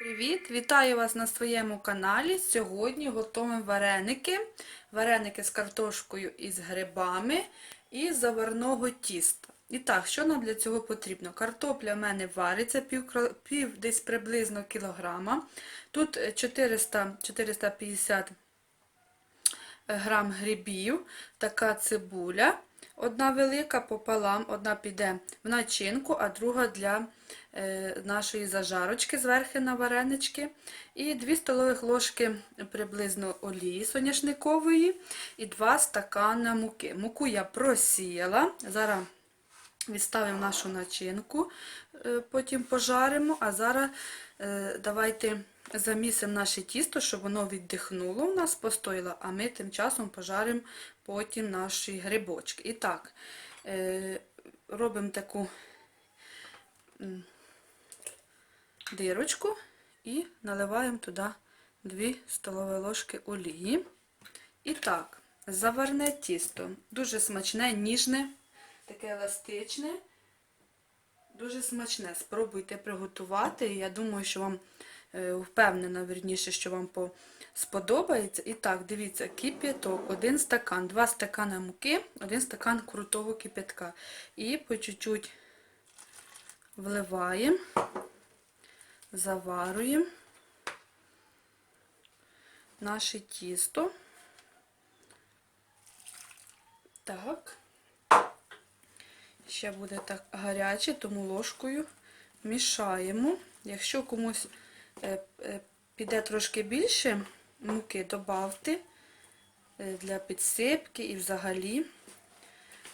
Привіт! Вітаю вас на своєму каналі. Сьогодні готуємо вареники. Вареники з картошкою і з грибами і заварного тіста. І так, що нам для цього потрібно? Картопля в мене вариться пів, пів десь приблизно кілограма. Тут е, 400, 450 грам грибів, така цибуля. Одна велика пополам, одна піде в начинку, а друга для е, нашої зажарочки зверху на варенички. І 2 столових ложки приблизно олії соняшникової і 2 стакана муки. Муку я просіяла. Зараз відставимо нашу начинку, е, потім пожаримо, а зараз е, давайте замісимо наше тісто, щоб воно віддихнуло у нас, постояло, а ми тим часом пожаримо потім наші грибочки. І так, е, робимо таку дирочку і наливаємо туди 2 столові ложки олії. І так, заварне тісто. Дуже смачне, ніжне, таке еластичне. Дуже смачне. Спробуйте приготувати. Я думаю, що вам е, впевнена, верніше, що вам сподобається. І так, дивіться, кип'яток, один стакан, два стакани муки, один стакан крутого кип'ятка. І по чуть-чуть вливаємо, заварюємо наше тісто. Так. Ще буде так гаряче, тому ложкою мішаємо. Якщо комусь е, е, піде трошки більше муки, додавте е, для підсипки і взагалі.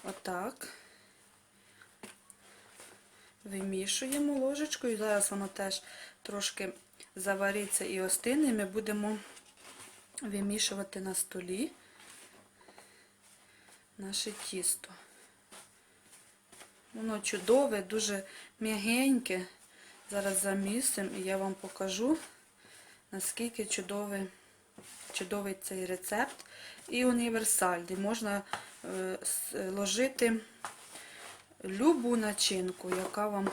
Отак. Вимішуємо ложечкою. Зараз воно теж трошки завариться і остине. І ми будемо вимішувати на столі наше тісто. Воно чудове, дуже м'ягеньке. Зараз замісимо і я вам покажу, наскільки чудовий, чудовий цей рецепт. І універсальний. Можна е, ложити любу начинку, яка вам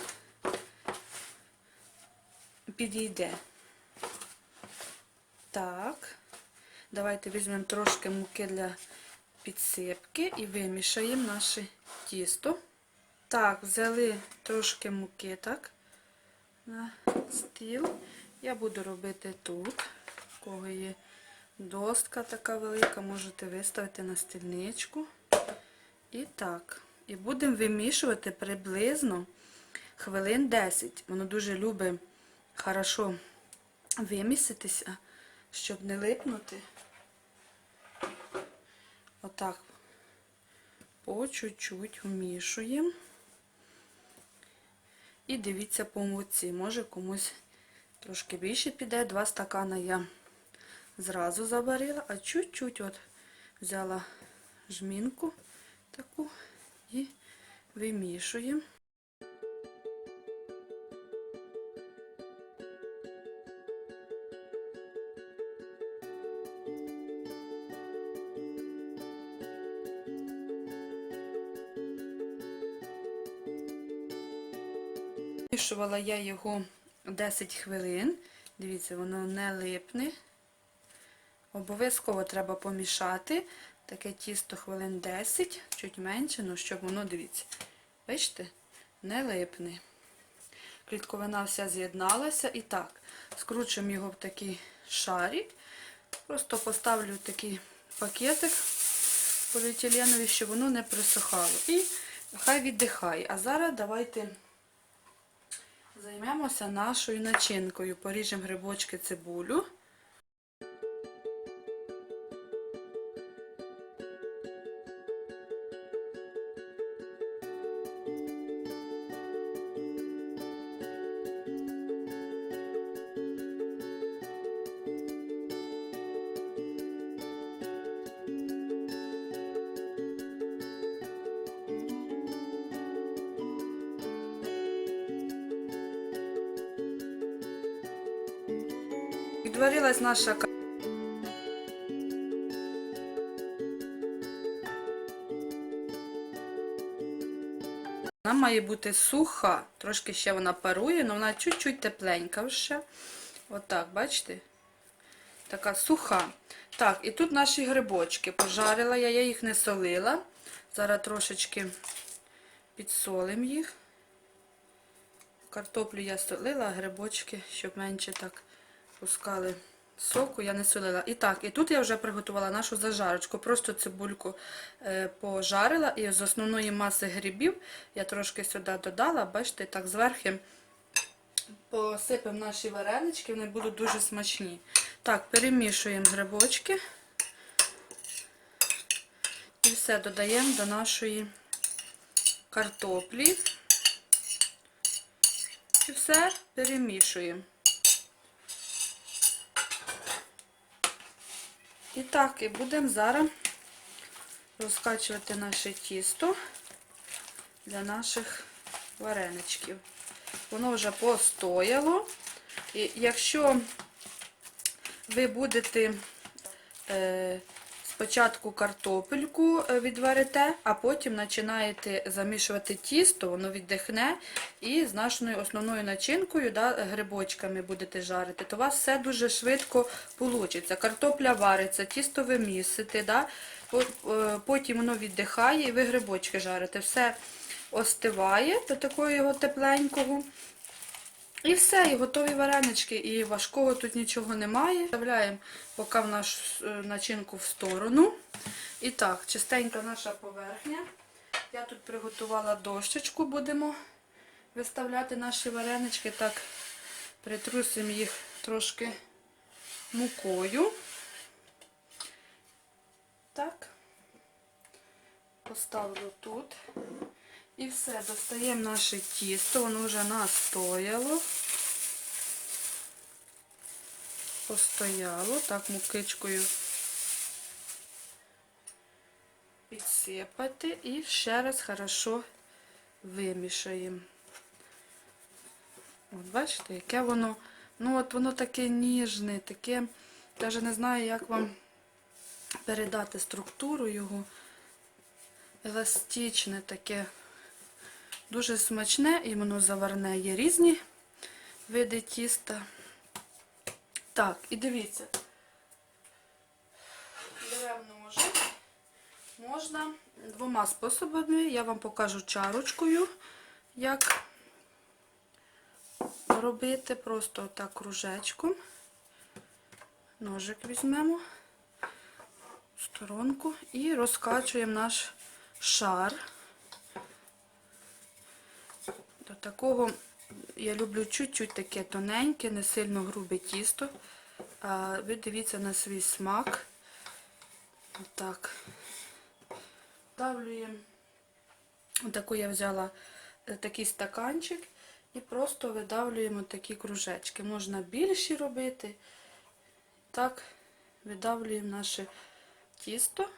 підійде. Так, давайте візьмемо трошки муки для підсипки і вимішаємо наше тісто. Так, взяли трошки муки, так, на стіл. Я буду робити тут. У кого є достка така велика, можете виставити на стільничку. І так. І будемо вимішувати приблизно хвилин 10. Воно дуже любить хорошо виміситися, щоб не липнути. Отак по чуть-чуть вмішуємо. І дивіться по муці. Може комусь трошки більше піде. Два стакана я зразу заварила, а чуть-чуть от взяла жмінку таку і вимішуємо. Вимішувала я його 10 хвилин. Дивіться, воно не липне. Обов'язково треба помішати. Таке тісто хвилин 10, чуть менше, ну щоб воно, дивіться, бачите, не липне. Клітковина вся з'єдналася. І так, скручуємо його в такий шарик. Просто поставлю такий пакетик поліетиленовий, щоб воно не присохало. І хай віддихає. А зараз давайте займемося нашою начинкою. Поріжемо грибочки цибулю. Відварилась наша Вона має бути суха, трошки ще вона парує, але вона чуть-чуть тепленька вже. Отак, бачите? Така суха. Так, і тут наші грибочки. Пожарила я, я їх не солила. Зараз трошечки підсолим їх. Картоплю я солила, грибочки, щоб менше так пускали соку, я не солила. І так, і тут я вже приготувала нашу зажарочку. Просто цибульку е, пожарила і з основної маси грибів я трошки сюди додала, бачите, так зверху посипемо наші варенички, вони будуть дуже смачні. Так, перемішуємо грибочки. І все додаємо до нашої картоплі. І все перемішуємо. І так, і будемо зараз розкачувати наше тісто для наших вареничків. Воно вже постояло. І якщо ви будете е, спочатку картопельку е, відварите, а потім починаєте замішувати тісто, воно віддихне, і з нашою основною начинкою, да, грибочками будете жарити, то у вас все дуже швидко вийде. Картопля вариться, тісто ви місите, да, е, потім воно віддихає і ви грибочки жарите. Все остиває до такого його тепленького. І все, і готові варенички, і важкого тут нічого немає. Вставляємо поки в нашу е, начинку в сторону. І так, чистенька наша поверхня. Я тут приготувала дощечку, будемо виставляти наші варенички. Так, притрусимо їх трошки мукою. Так, поставлю тут. І все, достаємо наше тісто, воно вже настояло. Постояло, так мукичкою підсипати і ще раз хорошо вимішаємо. От бачите, яке воно, ну от воно таке ніжне, таке, навіть не знаю, як вам передати структуру його. Еластичне таке. Дуже смачне і воно заварне. Є різні види тіста. Так, і дивіться. Беремо ножик. Можна двома способами. Я вам покажу чарочкою, як робити. Просто так кружечком. Ножик візьмемо в сторонку і розкачуємо наш шар. До такого я люблю чуть-чуть таке тоненьке, не сильно грубе тісто. А ви дивіться на свій смак. Отак. Ставлюємо. Отаку я взяла е, такий стаканчик і просто видавлюємо такі кружечки. Можна більші робити. Так, видавлюємо наше тісто.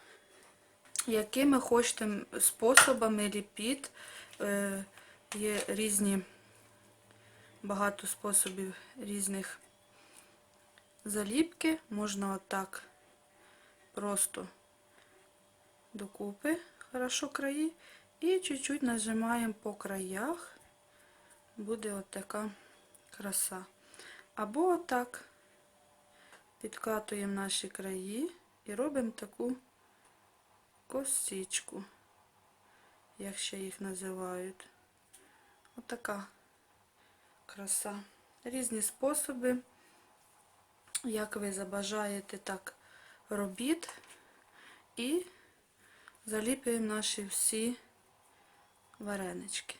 Якими хочете способами ліпіть. Є різні, багато способів різних заліпки. Можна отак просто докупи, хорошо краї. І чуть-чуть нажимаємо по краях. Буде от така краса. Або отак підкатуємо наші краї і робимо таку косичку, як ще їх називають. Отака краса. Різні способи. Як ви забажаєте, так робіт. І заліпуємо наші всі варенички.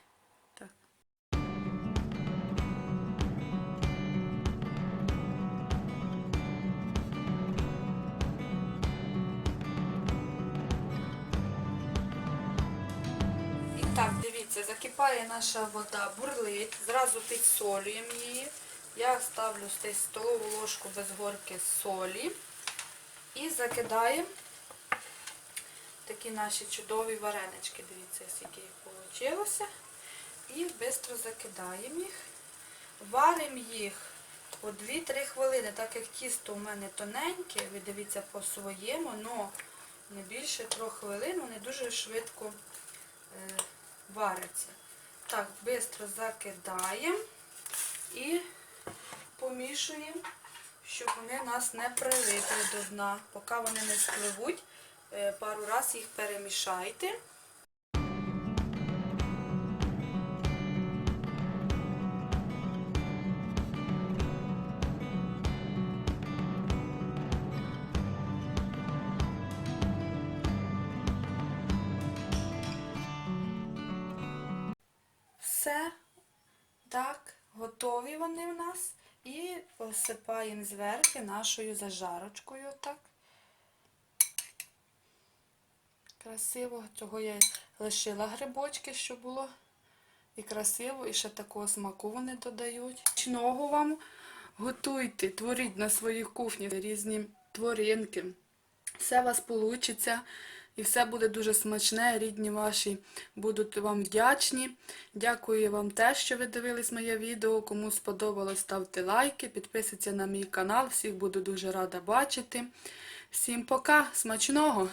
Так, дивіться, закипає наша вода, бурлить, зразу підсолюємо її. Я ставлю десь столову ложку без горки солі і закидаємо такі наші чудові варенички. Дивіться, скільки їх вийшло. І швидко закидаємо їх. Варимо їх по 2-3 хвилини, так як тісто у мене тоненьке, ви дивіться по своєму, але не більше 3 хвилин, вони дуже швидко е, вариться. Так, швидко закидаємо і помішуємо. щоб вони нас не прилипли до дна. Поки вони не спливуть, е, пару разів їх перемішайте. Так, готові вони в нас. І посипаємо зверху нашою зажарочкою. Так. Красиво. Цього я лишила грибочки, щоб було і красиво, і ще такого смаку вони додають. Чного вам готуйте, творіть на своїй кухні різні тваринки. Все у вас вийде. І все буде дуже смачне, рідні ваші будуть вам вдячні. Дякую вам теж, що ви дивились моє відео. Кому сподобалось, ставте лайки, підписуйтесь на мій канал. Всіх буду дуже рада бачити. Всім пока, смачного!